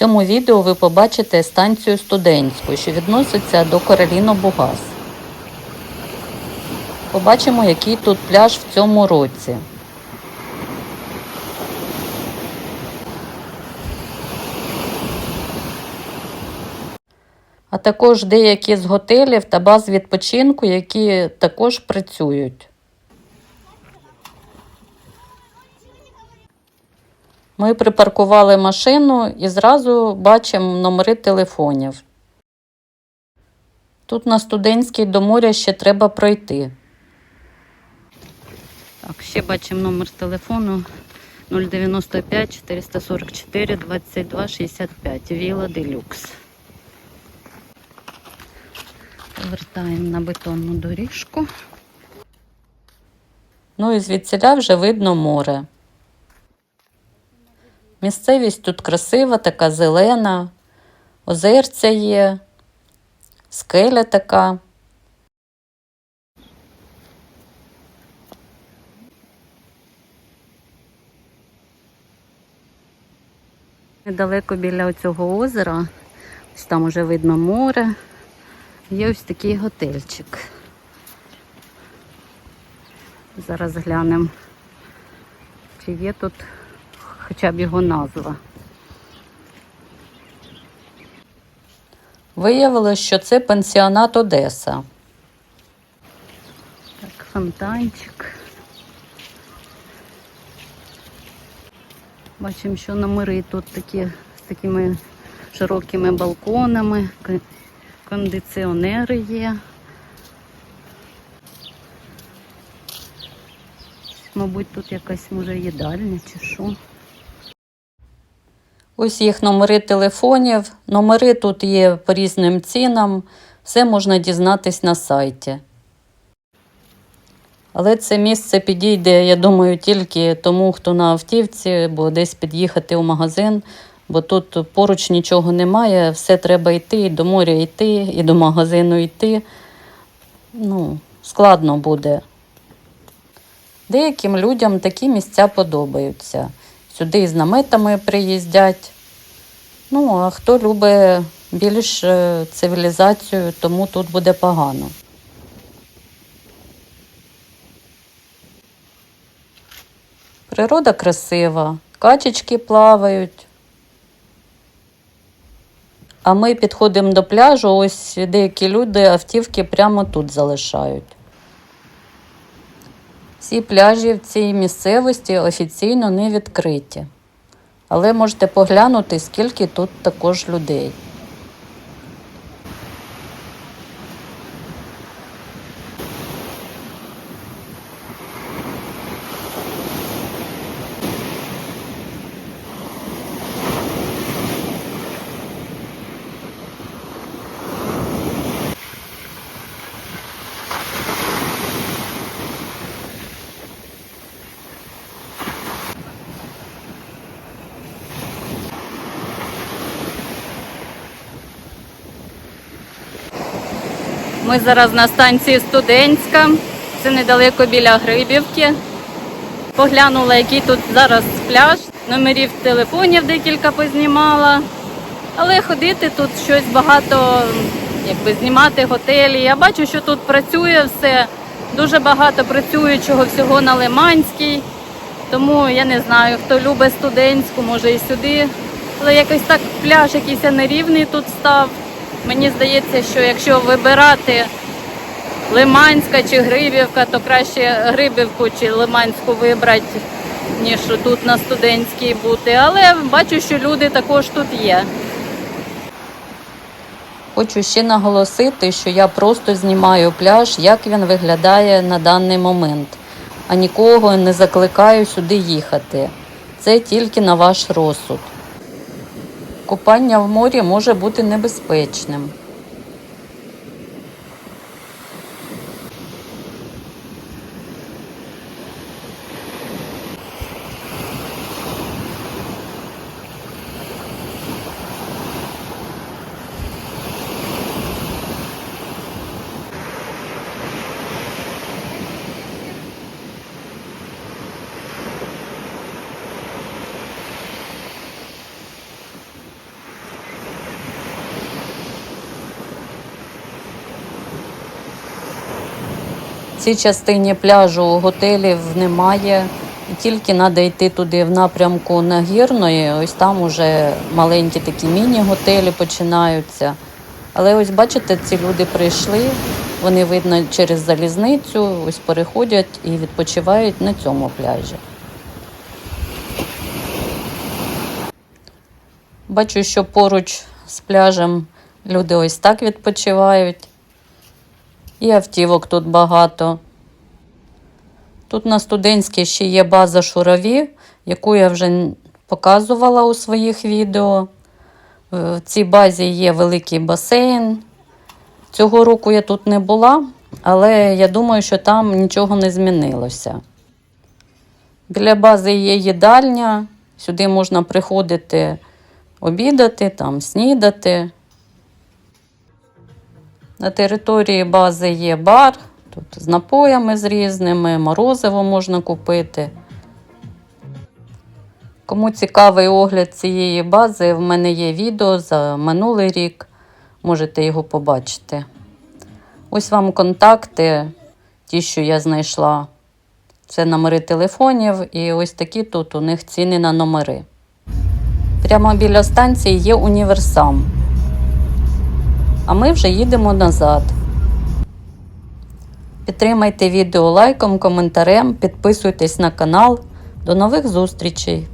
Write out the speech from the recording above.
цьому відео ви побачите станцію студентську, що відноситься до Кароліно Бугас. Побачимо, який тут пляж в цьому році. А також деякі з готелів та баз відпочинку, які також працюють. Ми припаркували машину і зразу бачимо номери телефонів. Тут на студентській до моря ще треба пройти. Так, ще бачимо номер телефону 095 444 22 65. Віла Делюкс. Повертаємо на бетонну доріжку. Ну і звідсіля вже видно море. Місцевість тут красива, така зелена, озерця є, скеля така. Недалеко біля цього озера, ось там уже видно море, є ось такий готельчик. Зараз глянемо, чи є тут хоча б його назва. Виявилось, що це пансіонат Одеса. Так, фонтанчик. Бачимо, що номери тут такі з такими широкими балконами, кондиціонери є. Мабуть, тут якась може їдальня чи що. Ось їх номери телефонів. Номери тут є по різним цінам. Все можна дізнатись на сайті. Але це місце підійде, я думаю, тільки тому, хто на автівці, бо десь під'їхати у магазин, бо тут поруч нічого немає, все треба йти, і до моря йти, і до магазину йти. Ну, складно буде. Деяким людям такі місця подобаються. Сюди з наметами приїздять. Ну, а хто любить більш е, цивілізацію, тому тут буде погано. Природа красива, качечки плавають. А ми підходимо до пляжу, ось деякі люди автівки прямо тут залишають. Всі пляжі в цій місцевості офіційно не відкриті. Але можете поглянути, скільки тут також людей. Ми зараз на станції Студентська, це недалеко біля Грибівки. Поглянула, який тут зараз пляж, номерів телефонів декілька познімала. Але ходити тут щось багато, якби знімати готелі. Я бачу, що тут працює все, дуже багато працюючого всього на Лиманській. Тому я не знаю, хто любить студентську, може і сюди. Але якось так пляж якийсь нерівний тут став. Мені здається, що якщо вибирати Лиманська чи Грибівка, то краще Грибівку чи Лиманську вибрати, ніж тут на студентській бути. Але бачу, що люди також тут є. Хочу ще наголосити, що я просто знімаю пляж, як він виглядає на даний момент, а нікого не закликаю сюди їхати. Це тільки на ваш розсуд. Купання в морі може бути небезпечним. Цій частині пляжу готелів немає. І тільки треба йти туди в напрямку Нагірної. Ось там уже маленькі такі міні-готелі починаються. Але ось бачите, ці люди прийшли, вони видно через залізницю, ось переходять і відпочивають на цьому пляжі. Бачу, що поруч з пляжем люди ось так відпочивають. І автівок тут багато. Тут на студентській ще є база шураві, яку я вже показувала у своїх відео. В цій базі є великий басейн. Цього року я тут не була, але я думаю, що там нічого не змінилося. Біля бази є їдальня, сюди можна приходити обідати, там, снідати. На території бази є бар, тут з напоями з різними, морозиво можна купити. Кому цікавий огляд цієї бази, в мене є відео за минулий рік, можете його побачити. Ось вам контакти, ті, що я знайшла. Це номери телефонів, і ось такі тут у них ціни на номери. Прямо біля станції є універсам. А ми вже їдемо назад. Підтримайте відео лайком, коментарем, підписуйтесь на канал. До нових зустрічей!